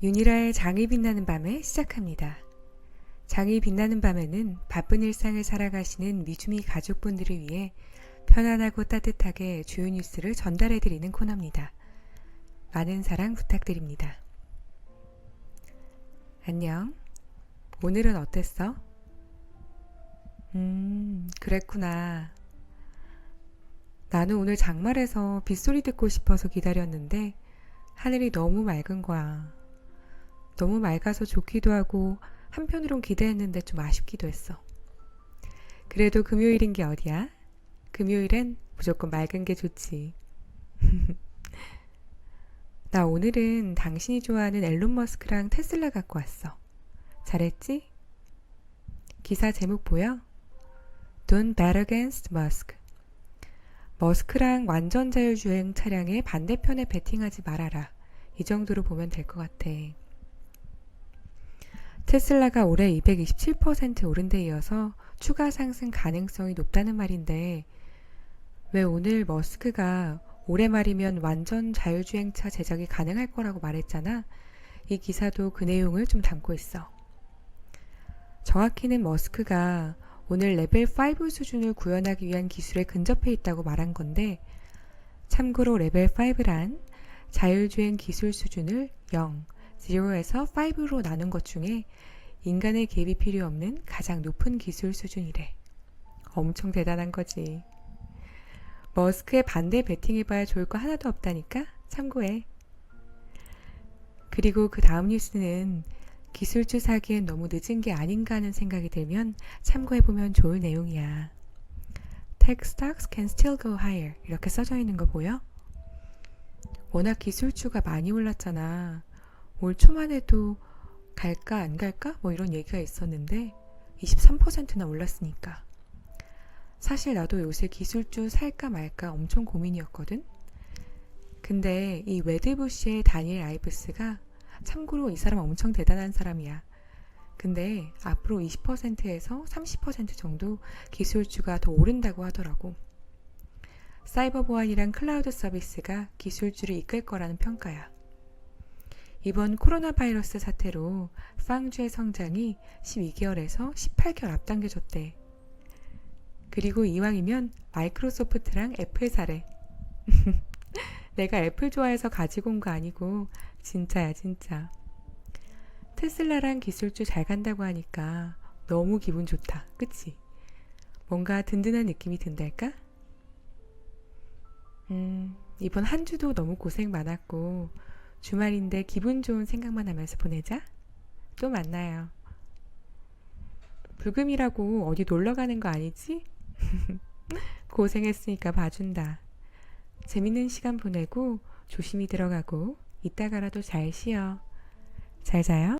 윤희라의 장이 빛나는 밤에 시작합니다. 장이 빛나는 밤에는 바쁜 일상을 살아가시는 미주미 가족분들을 위해 편안하고 따뜻하게 주요 뉴스를 전달해드리는 코너입니다. 많은 사랑 부탁드립니다. 안녕. 오늘은 어땠어? 음, 그랬구나. 나는 오늘 장말에서 빗소리 듣고 싶어서 기다렸는데 하늘이 너무 맑은 거야. 너무 맑아서 좋기도 하고 한편으론 기대했는데 좀 아쉽기도 했어. 그래도 금요일인 게 어디야? 금요일엔 무조건 맑은 게 좋지. 나 오늘은 당신이 좋아하는 앨런 머스크랑 테슬라 갖고 왔어. 잘했지? 기사 제목 보여? Don't bet against Musk. 머스크랑 완전 자율주행 차량의 반대편에 베팅하지 말아라. 이 정도로 보면 될 것 같아. 테슬라가 올해 227% 오른 데 이어서 추가 상승 가능성이 높다는 말인데 왜 오늘 머스크가 올해 말이면 완전 자율주행차 제작이 가능할 거라고 말했잖아. 이 기사도 그 내용을 좀 담고 있어. 정확히는 머스크가 오늘 레벨 5 수준을 구현하기 위한 기술에 근접해 있다고 말한 건데 참고로 레벨 5란 자율주행 기술 수준을 0, 0에서 5로 나눈 것 중에 인간의 개입이 필요 없는 가장 높은 기술 수준이래. 엄청 대단한 거지. 머스크의 반대 베팅해봐야 좋을 거 하나도 없다니까 참고해. 그리고 그 다음 뉴스는 기술주 사기엔 너무 늦은 게 아닌가 하는 생각이 들면 참고해보면 좋을 내용이야. Tech stocks can still go higher. 이렇게 써져 있는 거 보여? 워낙 기술주가 많이 올랐잖아. 올 초만 해도 갈까 안 갈까? 뭐 이런 얘기가 있었는데 23%나 올랐으니까. 사실 나도 요새 기술주 살까 말까 엄청 고민이었거든. 근데 이 웨드부시의 다니엘 아이브스가 참고로 이 사람 엄청 대단한 사람이야. 근데 앞으로 20%에서 30% 정도 기술주가 더 오른다고 하더라고. 사이버 보안이랑 클라우드 서비스가 기술주를 이끌 거라는 평가야. 이번 코로나 바이러스 사태로 빵주의 성장이 12개월에서 18개월 앞당겨졌대. 그리고 이왕이면 마이크로소프트랑 애플 사래. 내가 애플 좋아해서 가지고 온 거 아니고 진짜야 진짜. 테슬라랑 기술주 잘 간다고 하니까 너무 기분 좋다. 그치? 뭔가 든든한 느낌이 든달까? 음, 이번 한 주도 너무 고생 많았고 주말인데 기분 좋은 생각만 하면서 보내자. 또 만나요. 불금이라고 어디 놀러 가는 거 아니지? 고생했으니까 봐준다. 재밌는 시간 보내고 조심히 들어가고 이따가라도 잘 쉬어. 잘 자요.